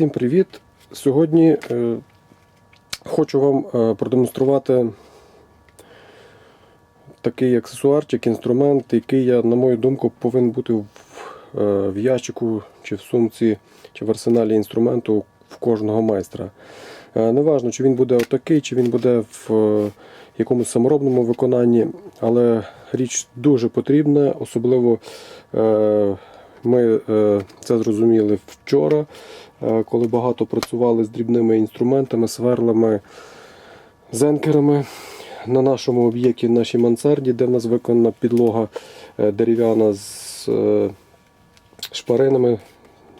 Всім привіт! Сьогодні е, хочу вам е, продемонструвати такий аксесуарчик, інструмент, який, я, на мою думку, повинен бути в, е, в ящику, чи в сумці, чи в арсеналі інструменту в кожного майстра. Е, Неважно, чи він буде отакий, чи він буде в е, якомусь саморобному виконанні, але річ дуже потрібна, особливо е, ми е, це зрозуміли вчора, е, коли багато працювали з дрібними інструментами, сверлами, зенкерами на нашому об'єкті, в нашій мансарді, де в нас виконана підлога е, дерев'яна з шпаринами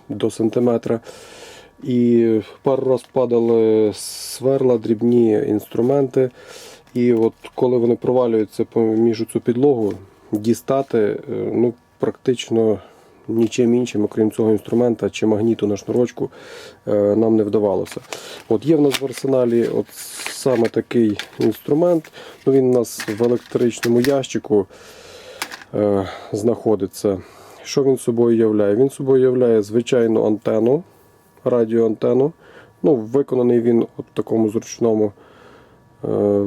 до сантиметра. І пару раз падали сверла, дрібні інструменти. І от коли вони провалюються поміж цю підлогу, дістати ну, практично нічим іншим, окрім цього інструмента чи магніту на шнурочку, е, нам не вдавалося. От є в нас в арсеналі от саме такий інструмент. Ну, він у нас в електричному ящику е, знаходиться. Що він собою являє? Він собою являє звичайну антенну, радіоантенну. Ну, виконаний він у такому зручному е,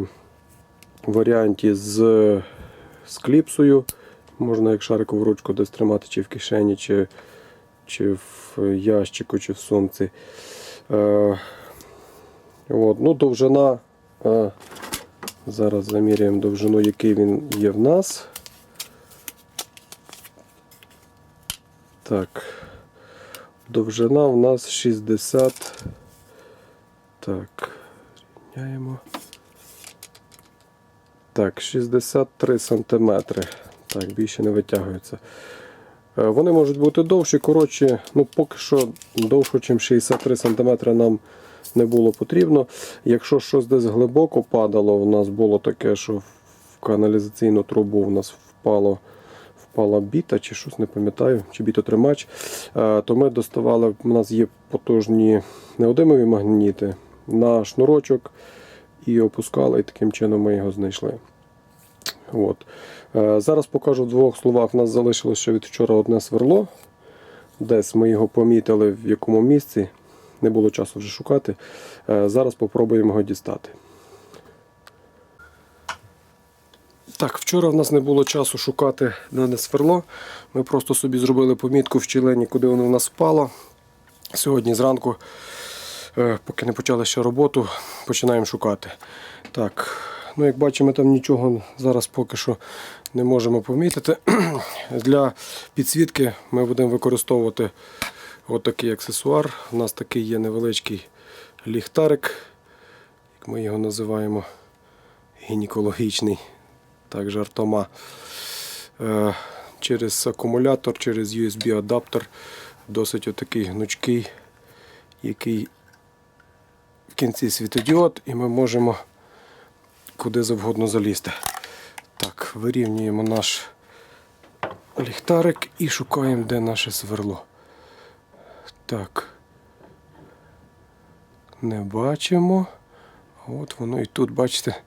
варіанті з, з кліпсою. Можна як шарикову ручку десь тримати чи в кишені, чи, чи в ящику, чи в сумці. Е, от. ну, довжина. Е, зараз заміряємо довжину, який він є в нас. Так. Довжина у нас 60. Так, рівняємо. Так, 63 сантиметри. Так, більше не витягується. Е, Вони можуть бути довші, коротші. Ну, поки що довше, ніж 63 см нам не було потрібно. Якщо щось десь глибоко падало, у нас було таке, що в каналізаційну трубу у нас впало, впала біта, чи щось не пам'ятаю, чи бітотримач, е, то ми доставали, у нас є потужні неодимові магніти на шнурочок і опускали, і таким чином ми його знайшли. От. Е, Зараз покажу в двох словах. У нас залишилося ще від вчора одне сверло. Десь ми його помітили в якому місці. Не було часу вже шукати. Е, Зараз спробуємо його дістати. Так, вчора в нас не було часу шукати дане сверло. Ми просто собі зробили помітку в щілині, куди воно в нас впало. Сьогодні зранку, е, поки не почали ще роботу, починаємо шукати. Так, ну як бачимо, там нічого зараз поки що не можемо помітити. Для підсвітки ми будемо використовувати отакий аксесуар. У нас такий є невеличкий ліхтарик, як ми його називаємо, гінекологічний, так жартома. Е, Через акумулятор, через USB-адаптер, досить отакий гнучкий, який в кінці світодіод, і ми можемо куди завгодно залізти. Так, вирівнюємо наш ліхтарик і шукаємо, де наше сверло. Так. Не бачимо. От воно і тут, бачите,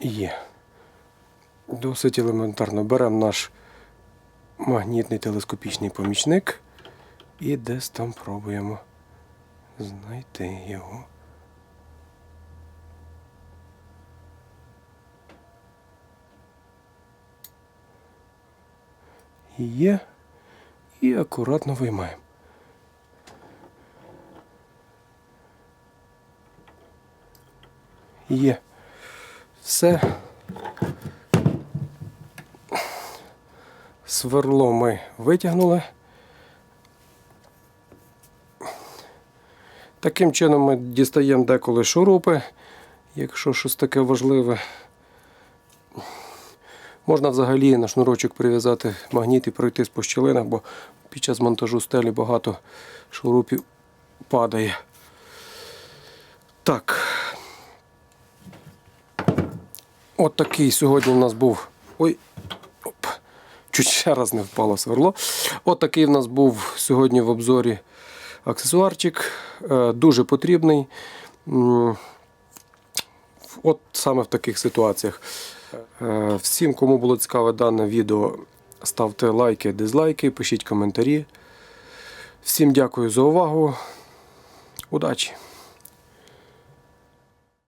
є. Досить елементарно. Беремо наш магнітний телескопічний помічник і десь там пробуємо знайти його. Є. І акуратно виймаємо. Є. Все. Сверло ми витягнули. Таким чином ми дістаємо деколи шурупи, якщо щось таке важливе. Можна взагалі на шнурочок прив'язати магніт і пройтись по щілинах, бо під час монтажу стелі багато шурупів падає. Так. От такий сьогодні у нас був. Ой, оп, чуть ще раз не впало сверло. От такий в нас був сьогодні в обзорі аксесуарчик. Е, Дуже потрібний. От саме в таких ситуаціях. Е, Всім, кому було цікаве дане відео, ставте лайки, дизлайки, пишіть коментарі. Всім дякую за увагу. Удачі!